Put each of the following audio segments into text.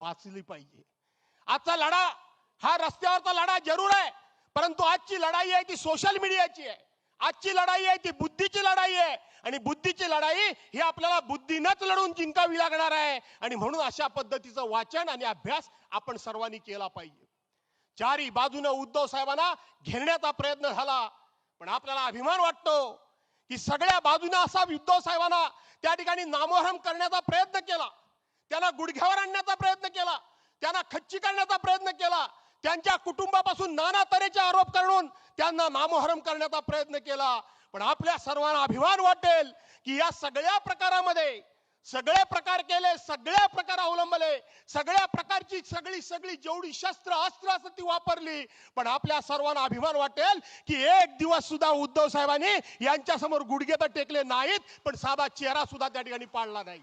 वाचली पाहिजे. आजचा लढा हा रस्त्यावरचा लढा जरूर आहे परंतु आजची लढाई आहे ती सोशल मीडियाची आहे. आजची लढाई आहे ती बुद्धीची लढाई आहे. आणि बुद्धीची लढाई ही आपल्याला बुद्धीनंच लढून जिंकावी लागणार आहे. आणि म्हणून अशा पद्धतीचं वाचन आणि अभ्यास आपण सर्वांनी केला पाहिजे. चारी बाजूने उद्धव साहेबांना घेरण्याचा प्रयत्न झाला. पण आपल्याला अभिमान वाटतो की सगळ्या बाजूने असा उद्धव साहेबांना त्या ठिकाणी नामोहरम करण्याचा प्रयत्न केला. त्यांना गुडघ्यावर आणण्याचा प्रयत्न केला. त्यांना खच्ची करण्याचा प्रयत्न केला. त्यांच्या कुटुंबापासून नाना तऱ्हेचे आरोप करून त्यांना नामोहरम करण्याचा प्रयत्न केला. पण आपल्या सर्वांना अभिमान वाटेल की या सगळ्या प्रकारामध्ये सगळे प्रकार केले सगळ्या प्रकार अवलंबले सगळ्या प्रकारची सगळी सगळी जेवढी शस्त्र अस्त्र असं ती वापरली पण आपल्या सर्वांना अभिमान वाटेल की एक दिवस सुद्धा उद्धव साहेबांनी यांच्यासमोर गुडघे तर टेकले नाहीत पण साधा चेहरा सुद्धा त्या ठिकाणी पाळला नाही.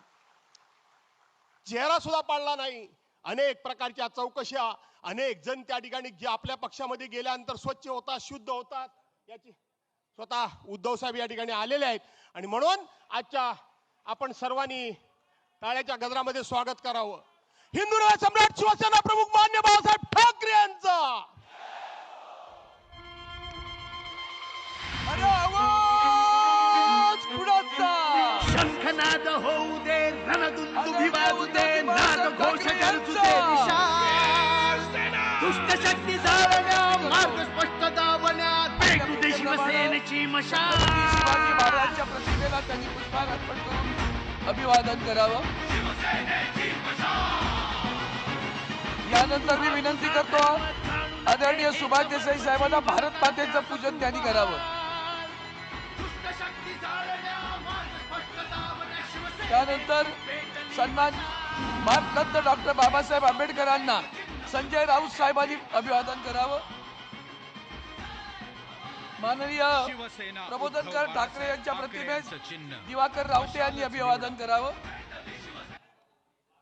चेहरा सुद्धा पाळला नाही. अनेक प्रकारच्या चौकशा अनेक जण त्या ठिकाणी जे आपल्या पक्षामध्ये गेल्यानंतर स्वच्छ होतात शुद्ध होतात. याची स्वतः उद्धव साहेब या ठिकाणी आलेले आहेत. आणि म्हणून आजच्या आपण सर्वांनी टाळ्याच्या गजरामध्ये स्वागत करावं. हिंदू सम्राट शिवसेना प्रमुख मान्य बाळासाहेब ठाकरे यांचा! वाजू दे नाद घोष दुष्ट शक्ती जाळण्या मार्ग स्पष्ट दावण्यात पेटू दे शिवसेनेची शिवाजी मशाल महाराजांच्या प्रतिमेला त्यांनी पुष्पहार अर्पण करून अभिवादन करावं. यानंतर मी विनंती करतो आदरणीय सुभाष देसाई साहेबांना भारत मातेचं पूजन त्यांनी करावं. दुष्ट शक्ती जाळण्या मार्ग स्पष्ट दावण्या शिवसेने त्यानंतर सन्मान भारतरत्न डॉक्टर बाबासाहेब आंबेडकरांना संजय राऊत साहेबांनी अभिवादन करावं. माननीय प्रबोधनकार ठाकरे यांच्या प्रतिमेस. दिवाकर रावते यांनी अभिवादन करावं.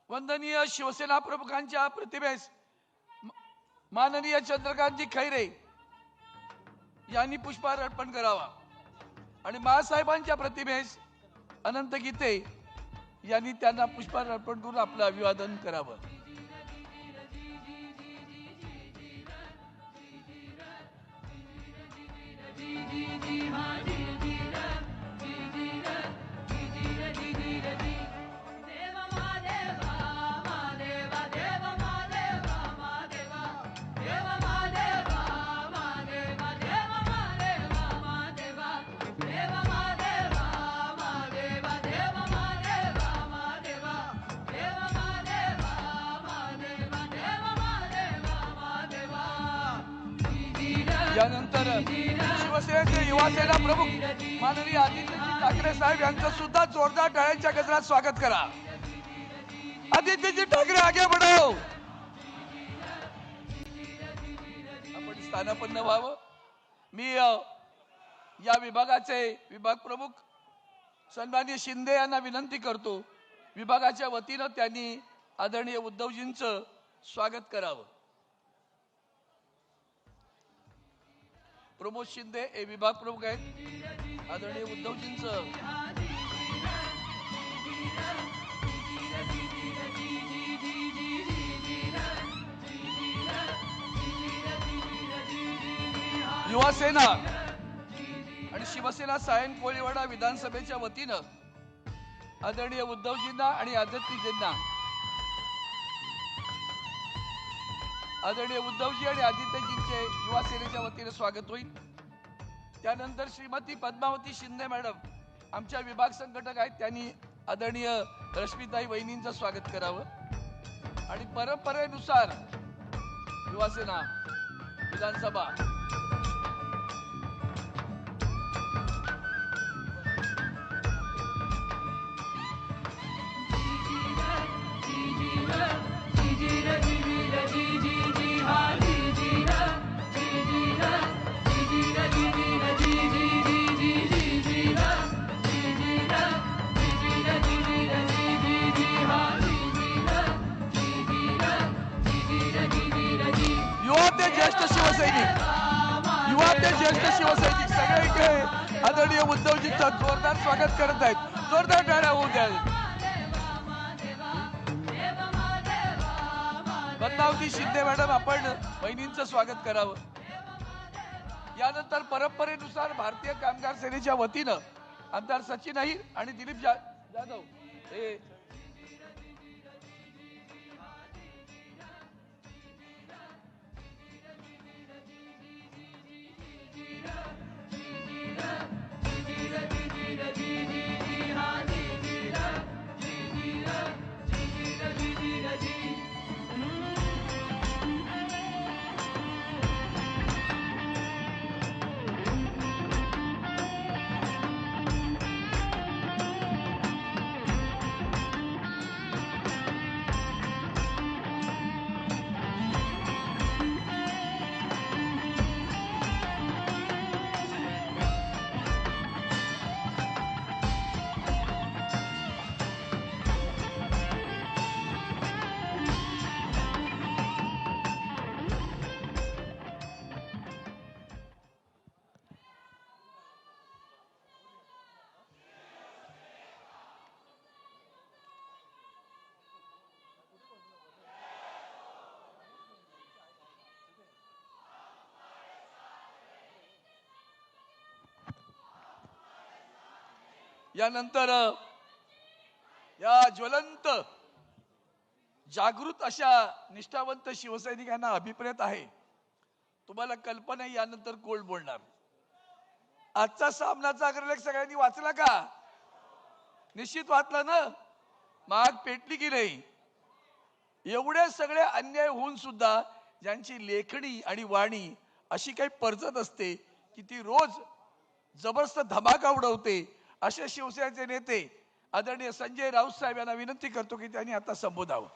वंदनीय शिवसेना प्रमुखांच्या प्रतिमेस माननीय चंद्रकांतजी खैरे यांनी पुष्पहार अर्पण करावा. आणि बाळासाहेबांच्या प्रतिमेस अनंत गीते यांनी त्यांना पुष्पहार अर्पण करून आपलं अभिवादन करावं देव यानंतर शिवसेनेचे युवासेना प्रमुख माननीय आदित्यजी ठाकरे साहेब यांचं सुद्धा जोरदार टाळ्यांच्या गजरात स्वागत करा. आदित्यजी ठाकरे आगे बढाव आपण स्थानापन्न व्हावं. मी या विभागाचे विभाग प्रमुख सन्माननीय शिंदे यांना विनंती करतो. विभागाच्या वतीनं त्यांनी आदरणीय उद्धवजींचं स्वागत करावं. प्रमोद शिंदे हे विभाग प्रमुख आहेत. आदरणीय उद्धवजींचं युवा सेना आणि शिवसेना सायन कोळीवाडा विधानसभेच्या वतीनं आदरणीय उद्धवजींना आणि आदित्यजींना आदरणीय उद्धवजी आणि आदित्यजींचे युवा सेनेच्या वतीने स्वागत होईल. त्यानंतर श्रीमती पद्मावती शिंदे मॅडम आमच्या विभाग संघटक आहेत त्यांनी आदरणीय रश्मिताई वहिनींचं स्वागत करावं. आणि परंपरेनुसार युवासेना विधानसभा ते ज्येष्ठ शिवसैनिक. युवा ते ज्येष्ठ शिवसैनिक. सगळे इकडे आदरणीय उद्धवजींचं जोरदार स्वागत करत आहेत. जोरदार टाळ्या होऊ द्या. पद्मावती शिंदे मॅडम आपण बहिणींचं स्वागत करावं. यानंतर परंपरेनुसार भारतीय कामगार सेनेच्या वतीनं आमदार सचिन अहिर आणि दिलीप जाधव हे यानंतर या ज्वलंत जागृत अशा निष्ठावंत शिवसैनिकांना अभिप्रेत आहे. तुम्हाला कल्पना यानंतर कोण बोलणार? आजचा सामनाचा अग्रलेख सगळ्यांनी वाचला का? निश्चित वाचला ना? माग पेटली की नाही? एवढे सगळे अन्याय होऊन सुद्धा ज्यांची लेखणी आणि वाणी अशी काही परजत असते की ती रोज जबरदस्त धमाका उडवते असे शिवसेनेचे नेते आदरणीय संजय राऊत साहेब यांना विनंती करतो की त्यांनी आता संबोधावं.